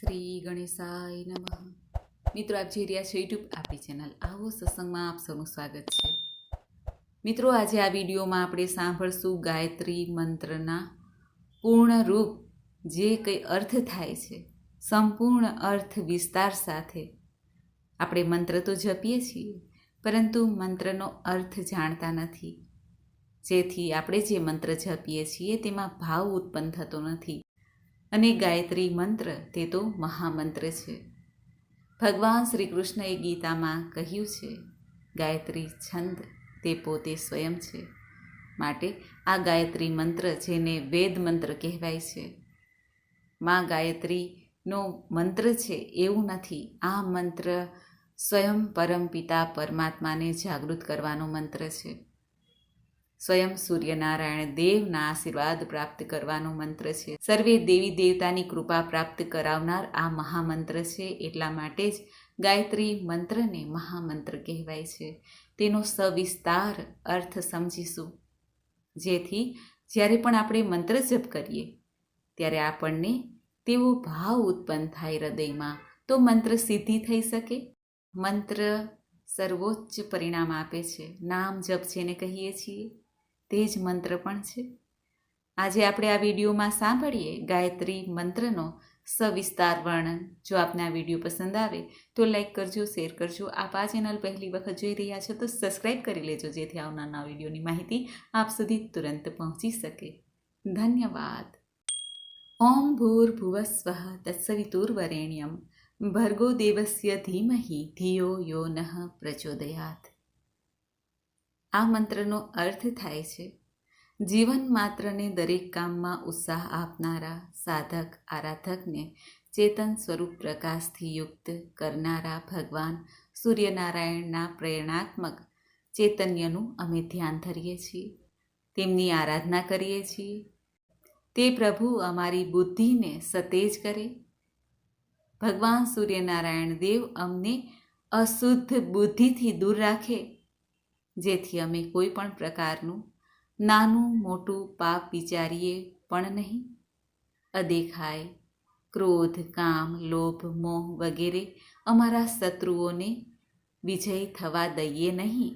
શ્રી ગણેશાય નમઃ. મિત્રો, આપ જોઈ રહ્યા છો યુટ્યુબ આપણી ચેનલ, આવો સત્સંગમાં આપ સૌનું સ્વાગત છે. મિત્રો, આજે આ વિડીયોમાં આપણે સાંભળશું ગાયત્રી મંત્રના પૂર્ણ રૂપ, જે કંઈ અર્થ થાય છે, સંપૂર્ણ અર્થ વિસ્તાર સાથે. આપણે મંત્ર તો જપીએ છીએ, પરંતુ મંત્રનો અર્થ જાણતા નથી. જેથી આપણે જે મંત્ર જપીએ છીએ તેમાં ભાવ ઉત્પન્ન થતો નથી. અને ગાયત્રી મંત્ર તે તો મહામંત્ર છે. ભગવાન શ્રી કૃષ્ણએ ગીતામાં કહ્યું છે, ગાયત્રી છંદ તે પોતે સ્વયં છે. માટે આ ગાયત્રી મંત્ર જેને વેદ મંત્ર કહેવાય છે. માં ગાયત્રીનો મંત્ર છે એવું નથી, આ મંત્ર સ્વયં પરમપિતા પરમાત્માને જાગૃત કરવાનો મંત્ર છે. સ્વયં સૂર્યનારાયણ દેવના આશીર્વાદ પ્રાપ્ત કરવાનો મંત્ર છે. સર્વે દેવી દેવતાની કૃપા પ્રાપ્ત કરાવનાર આ મહામંત્ર છે. એટલા માટે જ ગાયત્રી મંત્રને મહામંત્ર કહેવાય છે. તેનો સવિસ્તાર અર્થ સમજીશું. જેથી જ્યારે પણ આપણે મંત્ર જપ કરીએ, ત્યારે આપણને તેવો ભાવ ઉત્પન્ન થાય હૃદયમાં. તો મંત્ર સિદ્ધિ થઈ શકે? મંત્ર સર્વોચ્ચ પરિણામ આપે છે. નામ જપ જેને કહીએ છીએ. તે જ મંત્ર પણ છે. આજે આપણે આ વિડીયોમાં સાંભળીએ ગાયત્રી મંત્રનો સવિસ્તાર વર્ણન. જો આપને આ વીડિયો પસંદ આવે તો લાઈક કરજો, શેર કરજો. આપ આ ચેનલ પહેલી વખત જોઈ રહ્યા છો તો સબસ્ક્રાઈબ કરી લેજો, જેથી આવનારના વિડીયોની માહિતી આપ સુધી તુરંત પહોંચી શકે. ધન્યવાદ. ઓમ ભૂર્ભુવસ્વ તત્સવિતુર્વરેણ્યમ. ભર્ગો દેવસ્ય ધીમહી, ધિયો યો નઃ પ્રચોદયાત આ મંત્રનો અર્થ થાય છે, જીવન માત્રને દરેક કામમાં ઉત્સાહ આપનારા સાધક આરાધકને ચેતન સ્વરૂપ પ્રકાશથી યુક્ત કરનારા ભગવાન સૂર્યનારાયણના પ્રેરણાત્મક ચૈતન્યનું અમે ધ્યાન ધરીએ છીએ. તેમની આરાધના કરીએ છીએ. તે પ્રભુ અમારી બુદ્ધિને સતેજ કરે. ભગવાન સૂર્યનારાયણ દેવ અમને અશુદ્ધ બુદ્ધિથી દૂર રાખે. જેથી અમે કોઈ પણ પ્રકારનું નાનું મોટું પાપ વિચારીએ પણ નહીં. અદેખાય, ક્રોધ, કામ, લોભ, મોહ વગેરે અમારા શત્રુઓને વિજય થવા દઈએ નહીં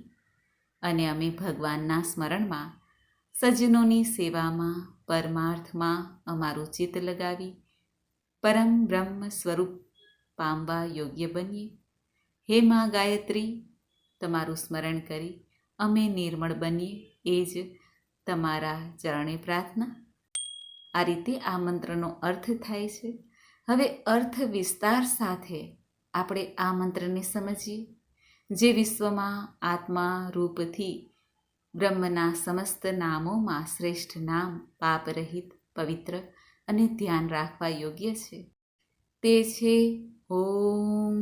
અને અમે ભગવાનના સ્મરણમાં સજ્જનોની સેવામાં, પરમાર્થમાં અમારું ચિત્ત લગાવી પરમ બ્રહ્મ સ્વરૂપ પામવા યોગ્ય બનીએ. હે મા ગાયત્રી, તમારું સ્મરણ કરી અમે નિર્મળ બનીએ, એ જ તમારા ચરણે પ્રાર્થના. આ રીતે આ મંત્રનો અર્થ થાય છે. હવે અર્થ વિસ્તાર સાથે આપણે આ મંત્રને સમજીએ. જે વિશ્વમાં આત્મા રૂપથી બ્રહ્મના સમસ્ત નામોમાં શ્રેષ્ઠ નામ પાપરહિત પવિત્ર અને ધ્યાન રાખવા યોગ્ય છે. તે છે ઓમ.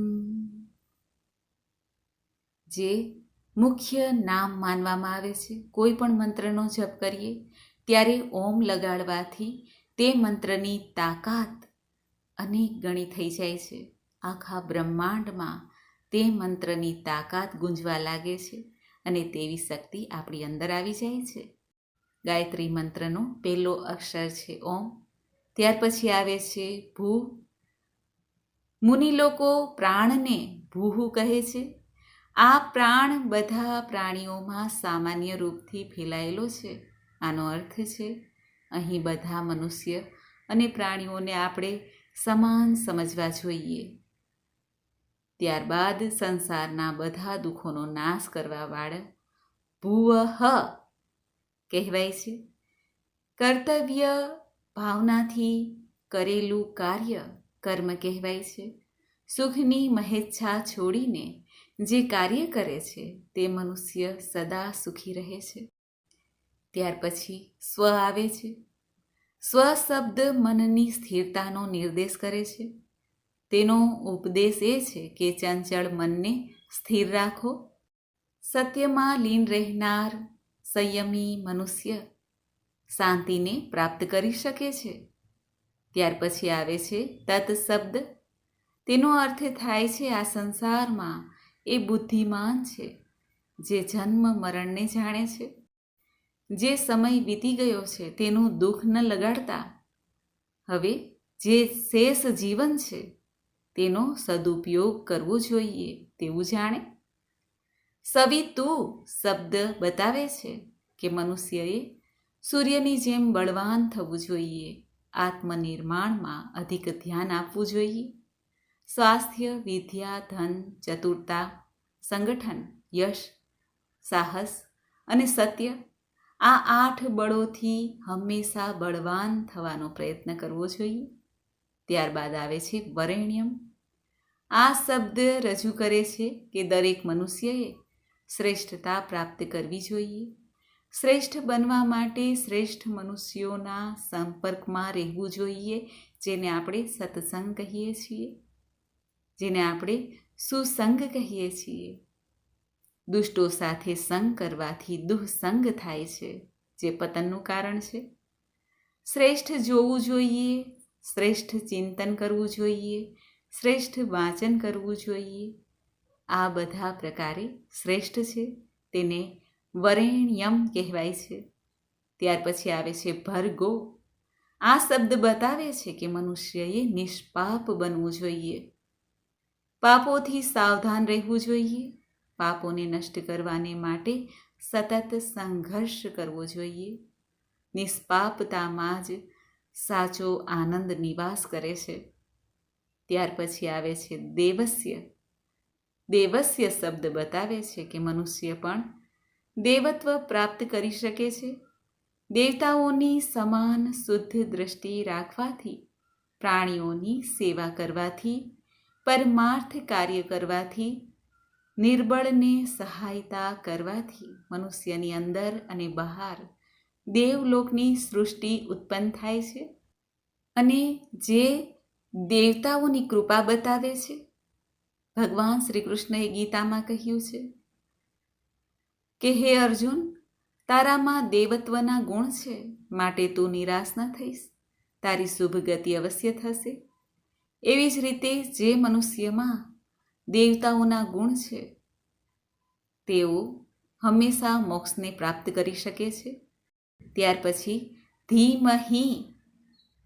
જે મુખ્ય નામ માનવામાં આવે છે. કોઈ પણ મંત્રનો જપ કરીએ, ત્યારે ઓમ લગાડવાથી તે મંત્રની તાકાત અનેક ગણી થઈ જાય છે. આખા બ્રહ્માંડમાં તે મંત્રની તાકાત ગુંજવા લાગે છે અને તેવી શક્તિ આપણી અંદર આવી જાય છે. ગાયત્રી મંત્રનો પહેલો અક્ષર છે ઓમ. ત્યાર પછી આવે છે ભૂ. મુનિ લોકો પ્રાણને ભૂહુ કહે છે. આ પ્રાણ બધા પ્રાણીઓમાં સામાન્ય રૂપથી ફેલાયેલો છે. આનો અર્થ છે, અહીં બધા મનુષ્ય અને પ્રાણીઓને આપણે સમાન સમજવા જોઈએ. ત્યારબાદ સંસારના બધા દુઃખોનો નાશ કરવાવાળા વાળા હ કહેવાય છે. કર્તવ્ય ભાવનાથી કરેલું કાર્ય કર્મ કહેવાય છે. સુખની મહેચ્છા છોડીને જે કાર્ય કરે છે તે મનુષ્ય સદા સુખી રહે છે. ત્યાર પછી સ્વ આવે છે. સ્વ શબ્દ મનની સ્થિરતાનો નિર્દેશ કરે છે. તેનો ઉપદેશ એ છે કે ચંચળ મનને સ્થિર રાખો. સત્યમાં લીન રહેનાર સંયમી મનુષ્ય શાંતિને પ્રાપ્ત કરી શકે છે. ત્યાર પછી આવે છે તત્શબ્દ. તેનો અર્થ થાય છે આ સંસારમાં એ બુદ્ધિમાન છે, જે જન્મ મરણને જાણે છે. જે સમય વીતી ગયો છે, તેનું દુઃખ ન લગાડતા. હવે જે શેષ જીવન છે, તેનો સદુપયોગ કરવો જોઈએ, તેવું જાણે. સવિતું શબ્દ બતાવે છે કે મનુષ્યએ સૂર્યની જેમ બળવાન થવું જોઈએ, આત્મનિર્માણમાં અધિક ધ્યાન આપવું જોઈએ. સ્વાસ્થ્ય, વિદ્યા, ધન, ચતુરતા, સંગઠન, યશ, સાહસ અને સત્ય આ આઠ બળોથી હંમેશા બળવાન થવાનો પ્રયત્ન કરવો જોઈએ. ત્યારબાદ આવે છે વરેણ્યમ. આ શબ્દ રજૂ કરે છે કે દરેક મનુષ્યએ શ્રેષ્ઠતા પ્રાપ્ત કરવી જોઈએ. શ્રેષ્ઠ બનવા માટે શ્રેષ્ઠ મનુષ્યોના સંપર્કમાં રહેવું જોઈએ, જેને આપણે સત્સંગ કહીએ છીએ. જેને આપણે સુસંગ કહીએ છીએ. દુષ્ટો સાથે સંગ કરવાથી દુઃસંગ થાય છે, જે પતનનું કારણ છે. શ્રેષ્ઠ જોવું જોઈએ, શ્રેષ્ઠ ચિંતન કરવું જોઈએ, શ્રેષ્ઠ વાંચન કરવું જોઈએ. આ બધા પ્રકારે શ્રેષ્ઠ છે, તેને વરેણ્યમ કહેવાય છે. ત્યાર પછી આવે છે ભરગો. આ શબ્દ બતાવે છે કે મનુષ્યએ નિષ્પાપ બનવું જોઈએ. પાપોથી સાવધાન રહેવું જોઈએ. પાપોને નષ્ટ કરવાને માટે સતત સંઘર્ષ કરવો જોઈએ. નિષ્પાપતામાં જ સાચો આનંદ નિવાસ કરે છે. ત્યાર પછી આવે છે દેવસ્ય. દેવસ્ય શબ્દ બતાવે છે કે મનુષ્ય પણ દેવત્વ પ્રાપ્ત કરી શકે છે. દેવતાઓની સમાન શુદ્ધ દૃષ્ટિ રાખવાથી, પ્રાણીઓની સેવા કરવાથી પરમાર્થ કાર્ય કરવાથી, નિર્બળને સહાયતા કરવાથી મનુષ્યની અંદર અને બહાર દેવલોકની સૃષ્ટિ ઉત્પન્ન થાય છે અને જે દેવતાઓની કૃપા બતાવે છે. ભગવાન શ્રી કૃષ્ણએ ગીતામાં કહ્યું છે કે, હે અર્જુન, તારામાં દેવત્વના ગુણ છે, માટે તું નિરાશ ન થઈશ. તારી શુભ ગતિ અવશ્ય થશે. એવી જ રીતે જે મનુષ્યમાં દેવતાઓના ગુણ છે, તેઓ હંમેશા મોક્ષને પ્રાપ્ત કરી શકે છે. ત્યાર પછી ધીમહી,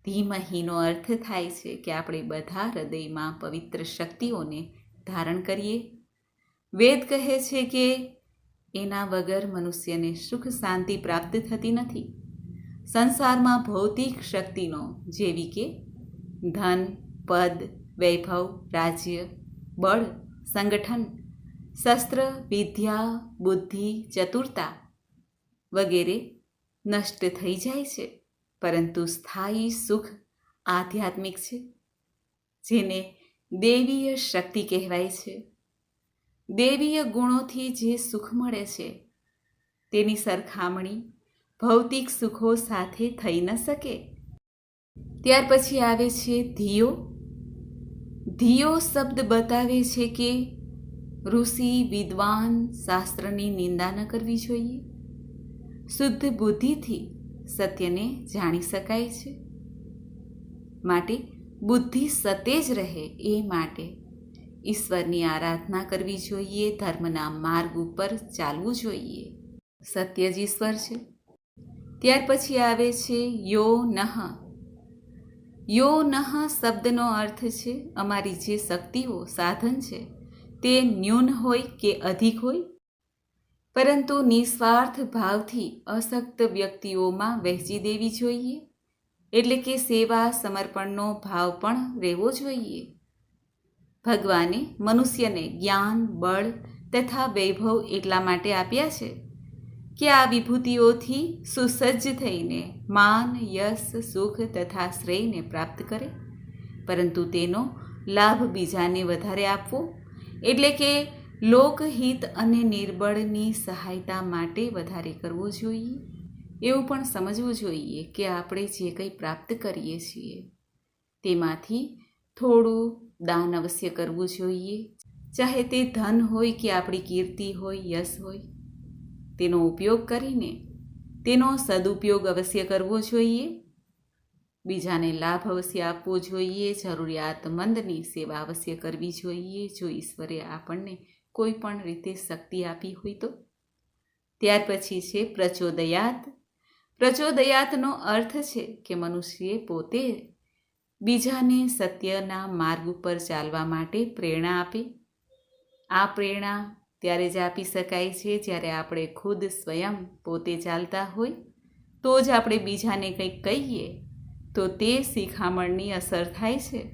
ધીમહીનો અર્થ થાય છે કે આપણે બધા હૃદયમાં પવિત્ર શક્તિઓને ધારણ કરીએ. વેદ કહે છે કે એના વગર મનુષ્યને સુખ શાંતિ પ્રાપ્ત થતી નથી. સંસારમાં ભૌતિક શક્તિનો જેવી કે ધન પદ, વૈભવ, રાજ્ય, બળ, સંગઠન, શસ્ત્ર, વિદ્યા, બુદ્ધિ, ચતુરતા વગેરે નષ્ટ થઈ જાય છે. પરંતુ સ્થાયી સુખ આધ્યાત્મિક છે, જેને દેવીય શક્તિ કહેવાય છે. દેવીય ગુણોથી જે સુખ મળે છે, તેની સરખામણી ભૌતિક સુખો સાથે થઈ ન શકે. ત્યાર પછી આવે છે ધિયો ધિયો શબ્દ બતાવે છે કે ઋષિ, વિદ્વાન શાસ્ત્રની નિંદા ન કરવી જોઈએ. શુદ્ધ બુદ્ધિથી સત્યને જાણી શકાય છે. માટે બુદ્ધિ સતેજ રહે એ માટે ઈશ્વરની આરાધના કરવી જોઈએ, ધર્મના માર્ગ ઉપર ચાલવું જોઈએ. સત્ય જ ઈશ્વર છે. ત્યાર પછી આવે છે યો નહ યો નહ શબ્દનો અર્થ છે, અમારી જે શક્તિઓ, સાધન છે, તે ન્યૂન હોય કે અધિક હોય? પરંતુ નિસ્વાર્થ ભાવથી અશક્ત વ્યક્તિઓમાં વહેંચી દેવી જોઈએ? એટલે કે સેવા સમર્પણનો ભાવ પણ રહેવો જોઈએ? ભગવાને મનુષ્યને જ્ઞાન, બળ તથા વૈભવ એટલા માટે આપ્યા છે કે આ વિભૂતિઓથી સુસજ્જ થઈને માન, યશ, સુખ તથા શ્રેયને પ્રાપ્ત કરે? પરંતુ તેનો લાભ બીજાને વધારે આપવો? એટલે કે લોકહિત અને નિર્બળની સહાયતા માટે વધારે કરવો જોઈએ? એવું પણ સમજવું જોઈએ કે આપણે જે કંઈ પ્રાપ્ત કરીએ છીએ, તેમાંથી થોડું દાન અવશ્ય કરવું જોઈએ. ચાહે તે ધન હોય કે આપણી કીર્તિ હોય, યશ હોય તેનો ઉપયોગ કરીને તેનો સદુપયોગ અવશ્ય કરવો જોઈએ. બીજાને લાભ અવશ્ય આપવો જોઈએ. જરૂરિયાતમંદની સેવા અવશ્ય કરવી જોઈએ. જો ઈશ્વરે આપણને કોઈ પણ રીતે શક્તિ આપી હોય તો. ત્યાર પછી છે પ્રચોદયાત. પ્રચોદયાતનો અર્થ છે કે મનુષ્યએ પોતે બીજાને સત્યના માર્ગ ઉપર ચાલવા માટે પ્રેરણા આપે. આ પ્રેરણા ત્યારે જ આપી શકાય છે, જ્યારે આપણે ખુદ સ્વયં પોતે ચાલતા હોય, તો જ આપણે બીજાને કંઈક કહીએ, તો તે શિખામણની અસર થાય છે.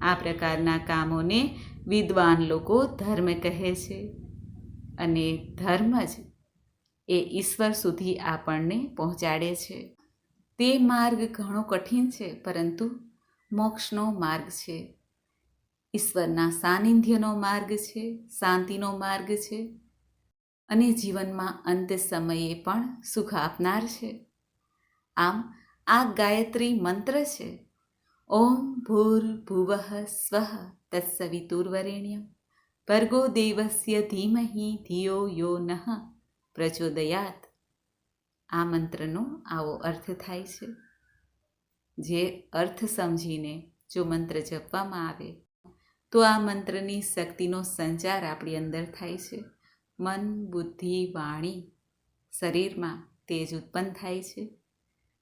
આ પ્રકારના કામોને વિદ્વાન લોકો ધર્મ કહે છે અને ધર્મ જ એ ઈશ્વર સુધી આપણને પહોંચાડે છે. તે માર્ગ ઘણો કઠિન છે, પરંતુ મોક્ષનો માર્ગ છે. ઈશ્વરના સાનિધ્યનો માર્ગ છે, શાંતિનો માર્ગ છે અને જીવનમાં અંત સમયે પણ સુખ આપનાર છે. આમ, આ ગાયત્રી મંત્ર છે. ઓમ ભૂર ભુવઃ સ્વઃ તત્સવિતુર્વરેણ્યમ ભર્ગો દેવસ્ય ધીમહી ધિયો યો નઃ પ્રચોદયાત. આ મંત્રનો આવો અર્થ થાય છે. જે અર્થ સમજીને જો મંત્ર જપવામાં આવે તો આ મંત્રની શક્તિનો સંચાર આપણી અંદર થાય છે. મન, બુદ્ધિ, વાણી, શરીરમાં તેજ ઉત્પન્ન થાય છે.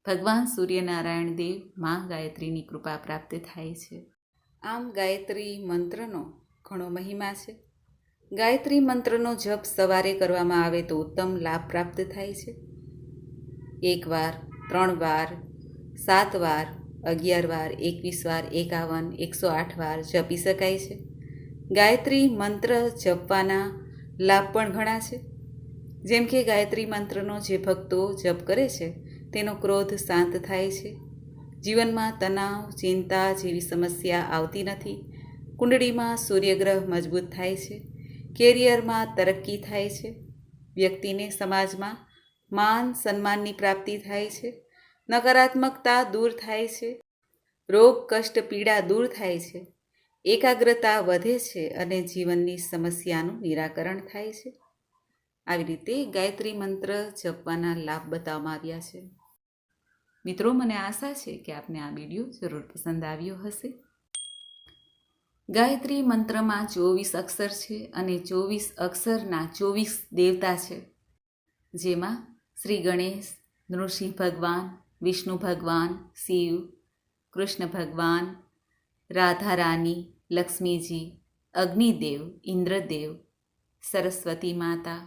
ભગવાન સૂર્યનારાયણ દેવ મા ગાયત્રીની કૃપા પ્રાપ્ત થાય છે. આમ ગાયત્રી મંત્રનો ઘણો મહિમા છે. ગાયત્રી મંત્રનો જપ સવારે કરવામાં આવે તો ઉત્તમ લાભ પ્રાપ્ત થાય છે. એક વાર, ત્રણ વાર, સાત વાર અગિયાર વાર, એકવીસ વાર, એકાવન, એકસો આઠ વાર જપી શકાય છે. ગાયત્રી મંત્ર જપવાના લાભ પણ ઘણા છે. જેમ કે ગાયત્રી મંત્રનો જે ભક્તો જપ કરે છે, તેનો ક્રોધ શાંત થાય છે. જીવનમાં તણાવ, ચિંતા જેવી સમસ્યા આવતી નથી. કુંડળીમાં સૂર્યગ્રહ મજબૂત થાય છે. કેરિયરમાં તરક્કી થાય છે. વ્યક્તિને સમાજમાં માન સન્માનની પ્રાપ્તિ થાય છે. નકારાત્મકતા દૂર થાય છે. રોગ, કષ્ટ, પીડા દૂર થાય છે. એકાગ્રતા વધે છે અને જીવનની સમસ્યાનું નિરાકરણ થાય છે. આવી રીતે ગાયત્રી મંત્ર જપવાના લાભ બતાવવામાં આવ્યા છે. મિત્રો, મને આશા છે કે આપને આ વીડિયો જરૂર પસંદ આવ્યો હશે. ગાયત્રી મંત્રમાં ચોવીસ અક્ષર છે અને ચોવીસ અક્ષરના ચોવીસ દેવતા છે. જેમાં શ્રી ગણેશ, નૃસિંહ ભગવાન વિષ્ણુ ભગવાન શિવ કૃષ્ણ ભગવાન રાધા રાની લક્ષ્મીજી અગ્નિદેવ ઇન્દ્રદેવ સરસ્વતી માતા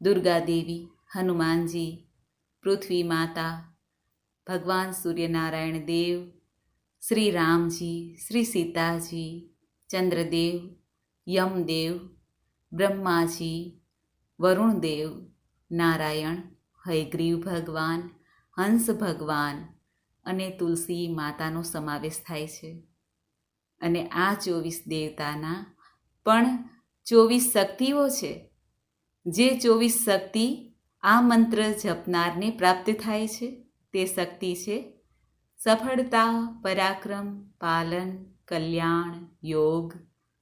દુર્ગા દેવી હનુમાનજી પૃથ્વી માતા ભગવાન સૂર્યનારાયણ દેવ શ્રી રામજી શ્રી સીતાજી ચંદ્રદેવ યમદેવ બ્રહ્માજી વરુણદેવ નારાયણ હયગ્રીવ ભગવાન હંસ ભગવાન અને તુલસી માતાનો સમાવેશ થાય છે. અને આ ચોવીસ દેવતાના પણ ચોવીસ શક્તિઓ છે, જે ચોવીસ શક્તિ આ મંત્ર જપનારને પ્રાપ્ત થાય છે. તે શક્તિ છે સફળતા, પરાક્રમ, પાલન, કલ્યાણ, યોગ,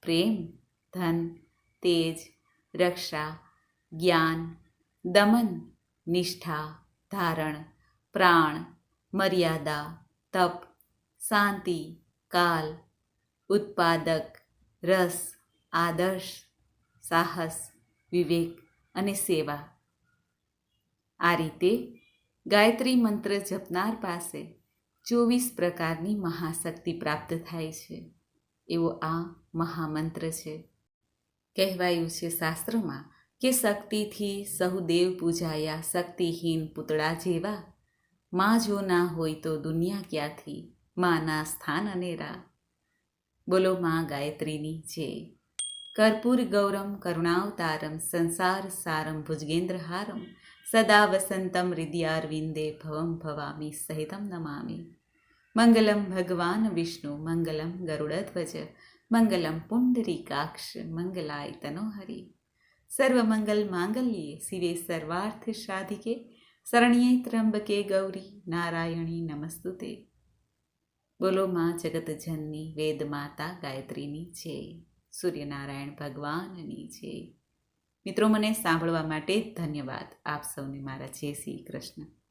પ્રેમ, ધન, તેજ, રક્ષા, જ્ઞાન, દમન, નિષ્ઠા, ધારણ પ્રાણ, મર્યાદા, તપ, શાંતિ, કાલ, ઉત્પાદક, રસ, આદર્શ, સાહસ, વિવેક અને સેવા. આ રીતે ગાયત્રી મંત્ર જપનાર પાસે ચોવીસ પ્રકારની મહાશક્તિ પ્રાપ્ત થાય છે. એવો આ મહામંત્ર છે. કહેવાયું છે શાસ્ત્રમાં કે શક્તિથી સહુ દેવ પૂજાયા શક્તિહીન પૂતળા જેવા માં જો ના હોય તો દુનિયા ક્યાંથી? માના સ્થાન અનેરા બોલો માં ગાયત્રીની જે કર્પૂર ગૌરમ કરુણાવતારમ સંસાર સારમ ભુજગેન્દ્રહારમ સદા વસંતમ હૃદયારવિંદે ભવમ ભવામી સહિતમ નમામી. મંગલમ ભગવાન વિષ્ણુ, મંગલમ ગરુડધ્વજ, મંગલમ પુંડરીકાક્ષ, મંગલાય તનોહરી. સર્વમંગલ માંગલ્યે, શિવે સર્વાર્થ સાધિકે શરણ્યે ત્રંબકે ગૌરી નારાયણી નમસ્તુતે બોલો માં જગતજનની વેદ માતા ગાયત્રીની છે. સૂર્યનારાયણ ભગવાનની છે. મિત્રો, મને સાંભળવા માટે ધન્યવાદ. આપ સૌને મારા જય શ્રી કૃષ્ણ.